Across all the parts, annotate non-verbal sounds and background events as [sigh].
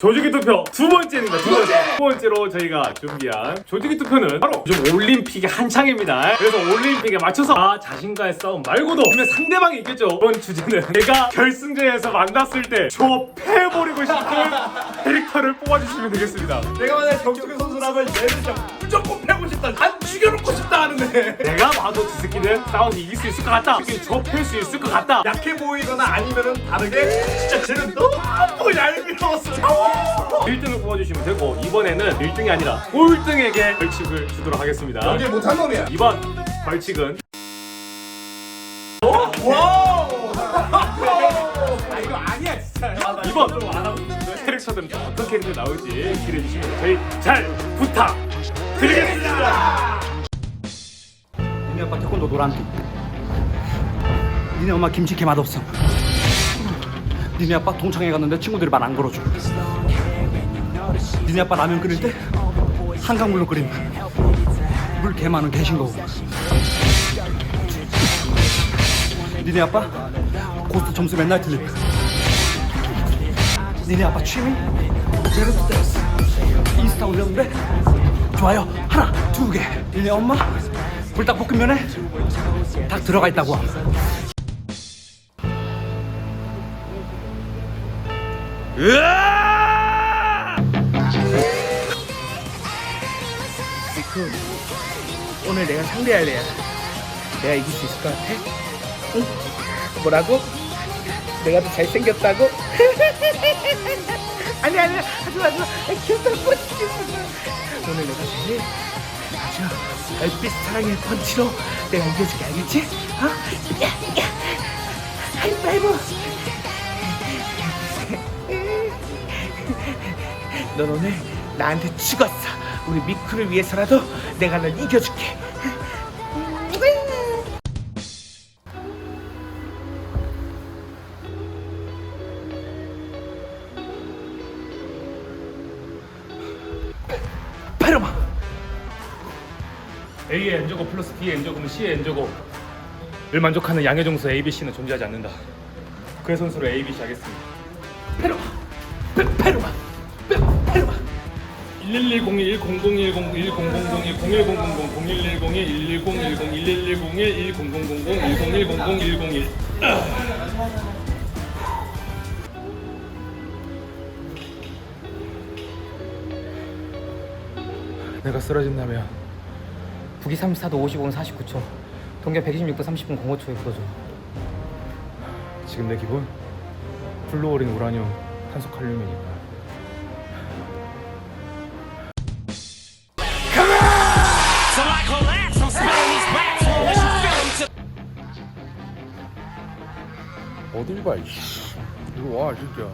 조직이 투표 두 번째입니다. 두 번째. 두 번째로 저희가 준비한 조직이 투표는 바로 요즘 올림픽의 한창입니다. 그래서 올림픽에 맞춰서 나 자신과의 싸움 말고도 분명 상대방이 있겠죠. 이번 주제는 [laughs] 내가 결승전에서 만났을 때 좁혀버리고 싶은 [laughs] 캐릭터를 뽑아주시면 되겠습니다. 내가 만약 선 수라면 얘를 진짜 무조건 패고 싶다 안 죽여놓고 싶다 하는데 내가 봐도 저 새끼는 싸워서 이길 수 있을 것 같다. 새끼는 좁힐 수 있을 것 같다. 약해 보이거나 아니면은 다르게 진짜 쟤는 너무 얄미웠어 1등을 뽑아주시면 되고 이번에는 1등이 아니라 꼴등에게 벌칙을 주도록 하겠습니다. 연기 못한 놈이야. 이번 벌칙은? 와우. 아 이거 아니야 진짜. 이번 캐릭터들은 또 어떤 캐릭터 나올지 기대해 주시면 저희 잘 부탁드리겠습니다. 니네 아빠 태권도 노란띠 니네 엄마 김치캐 맛없어. 니네 아빠 동창회 갔는데 친구들이 말 안 걸어줘. 니네 아빠 라면 끓일 때 한강물로 끓임 물 개 많은 개신 거고 니네 아빠 고스트 점수 맨날 틀림 니네 아빠 취미 제로투 댄스 인스타 올렸는데 좋아요 하나 두개 니네 엄마 불닭볶음면에 닭 들어가 있다고 함. 그 오늘 내가 상대할 애야. 내가 이길 수 있을 것 같아? 응? 뭐라고? 내가 더 잘생겼다고? [laughs] 아니 아니 하지마 하지마 귀엽다 펀치 오늘 내가 제일 아주 별빛 사랑의 펀치로 내가 이겨줄게 알겠지? 어? 야, 야. 하이파이브 넌 오늘 나한테 죽었어. 우리 미쿠를 위해서라도 내가 널 이겨줄게. A의 n제곱 플러스 B의 n제곱은 C의 n제곱을 만족하는 양의 정수 ABC는 존재하지 않는다 그의 선수로 ABC 하겠습니다 페르마. 페- 페르마. 페- 페르마. 1101 0010 1000 0100 0110 0110 1110 1110 1000 1000 1001 내가 쓰러진다면 북위 34도 55분 49초 동계 126도 30분 05초에 풀어줘. 지금 내 기분? 플루오린 우라늄 탄소 칼륨이니까. 어딜 봐 이씨. 이거 와 진짜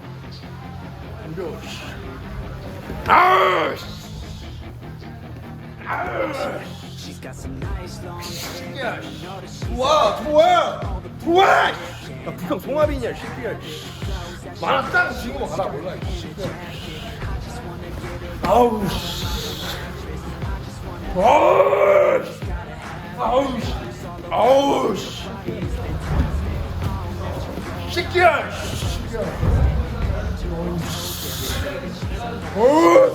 무려 야, 들어와 들어와. 들어와 나 부평 송하빈이야 이 새끼야 말았다 지금 뭐 가다 몰라 이 새끼야. 아우 씨. 아우 씨. 아우 씨. 아우 씨 새끼야 새끼야. 어우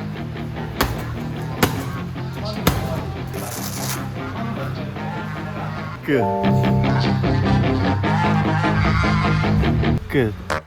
끝. 끝.